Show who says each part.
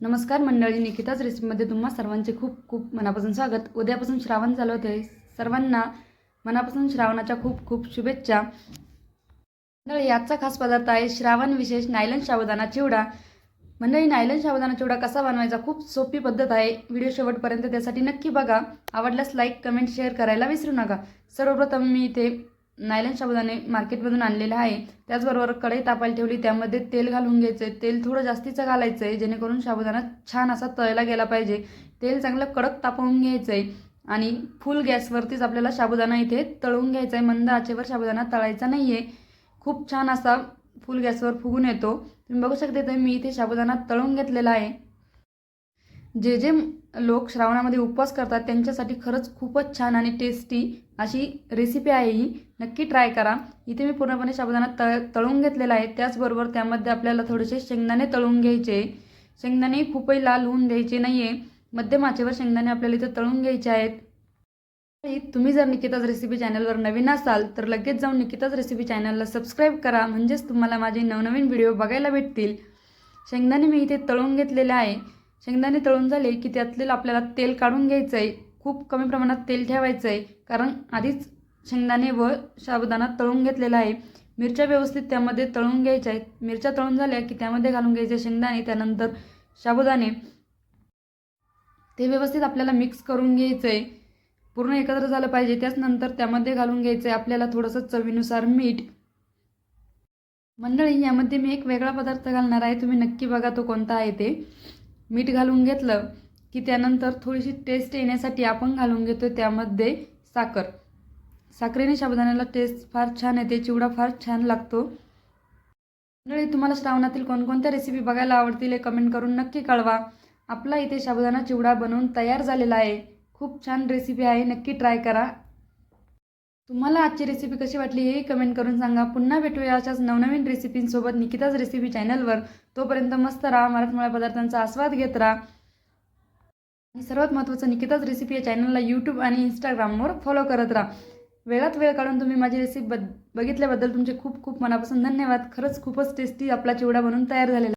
Speaker 1: नमस्कार मंडळी निकिताच रेसिपीमध्ये तुम्हा सर्वांचे खूप खूप मनापासून स्वागत. उद्यापासून श्रावण चालू होते. सर्वांना मनापासून श्रावणाच्या खूप खूप शुभेच्छा. मंडळी आजचा खास पदार्थ आहे श्रावण विशेष नायलन साबुदाणा चिवडा. मंडळी नायलन साबुदाणा चिवडा कसा बनवायचा खूप सोपी पद्धत आहे. व्हिडिओ शेवटपर्यंत त्यासाठी नक्की बघा. आवडल्यास लाईक कमेंट शेअर करायला विसरू नका. सर्वप्रथम मी इथे नायलन साबुदाणे मार्केटमधून आणलेला आहे. त्याचबरोबर कढई तापायला ठेवली. त्यामध्ये तेल घालून घ्यायचं आहे तेल थोडं जास्तीचं घालायचं आहे जेणेकरून साबुदाणा छान असा तळला गेला पाहिजे. तेल चांगलं कडक तापवून घ्यायचं आहे आणि फुल गॅसवरतीच आपल्याला साबुदाणा इथे तळून घ्यायचा आहे मंद आचेवर साबुदाणा तळायचा नाही आहे खूप छान असा फुल गॅसवर फुगून येतो. तुम्ही बघू शकता तर मी इथे साबुदाणा तळून घेतलेला आहे. जे जे लोक श्रावणामध्ये उपवास करतात त्यांच्यासाठी खरंच खूपच छान आणि टेस्टी अशी रेसिपी आहे ही. नक्की ट्राय करा. इथे मी पूर्णपणे साबुदाणा तळ तळून घेतलेला आहे. त्याचबरोबर त्यामध्ये आपल्याला थोडेसे शेंगदाणे तळून घ्यायचे. शेंगदाणे खूपही लाल होऊन द्यायचे नाही आहे मध्यम आचेवर शेंगदाणे आपल्याला इथे तळून घ्यायचे आहेत. तुम्ही जर निकिताच रेसिपी चॅनलवर नवीन असाल तर लगेच जाऊन निकिताच रेसिपी चॅनलला सबस्क्राईब करा. म्हणजेच तुम्हाला माझे नवनवीन व्हिडिओ बघायला भेटतील. शेंगदाणे मी इथे तळून घेतलेले आहे. शेंगदाणे तळून झाले की त्यातले आपल्याला तेल काढून घ्यायचं आहे खूप कमी प्रमाणात तेल ठेवायचं आहे कारण आधीच शेंगदाणे व साबुदाणा तळून घेतलेला आहे. मिरच्या व्यवस्थित त्यामध्ये तळून घ्यायच्या आहेत मिरच्या तळून झाल्या की त्यामध्ये घालून घ्यायचे शेंगदाणे. त्यानंतर साबुदाणे. ते व्यवस्थित आपल्याला मिक्स करून घ्यायचं आहे पूर्ण एकत्र झालं पाहिजे. त्याच नंतर त्यामध्ये घालून घ्यायचं आहे आपल्याला थोडंसं चवीनुसार मीठ. मंडळी यामध्ये मी एक वेगळा पदार्थ घालणार आहे. तुम्ही नक्की बघा तो कोणता आहे ते. मीठ घालून घेतलं की त्यानंतर थोडीशी टेस्ट येण्यासाठी आपण घालून घेतो त्यामध्ये साखर. साखरेने साबुदाण्याला टेस्ट फार छान येते चिवडा फार छान लागतो. मंडळी तुम्हाला श्रावणातील कोणकोणत्या रेसिपी बघायला आवडतील हे कमेंट करून नक्की कळवा. आपला इथे साबुदाणा चिवडा बनवून तयार झालेला आहे. खूप छान रेसिपी आहे नक्की ट्राय करा. तुम्हाला आजची रेसिपी कशी वाटली हेही कमेंट करून सांगा. पुन्हा भेटूया अशाच नवनवीन रेसिपींसोबत निकिताच रेसिपी चॅनलवर तोपर्यंत मस्त राहा मराठमोळ्या पदार्थांचा आस्वाद घेत राहा. आणि सर्वात महत्त्वाचं निकिताज रेसिपी या चॅनलला यूट्यूब आणि इंस्टाग्रामवर फॉलो करत राहा. वेळात वेळ काढून तुम्ही माझी रेसिपी बद बघितल्याबद्दल तुमचे खूप खूप मनापासून धन्यवाद. खरंच खूपच टेस्टी आपला चिवडा बनून तयार झालेला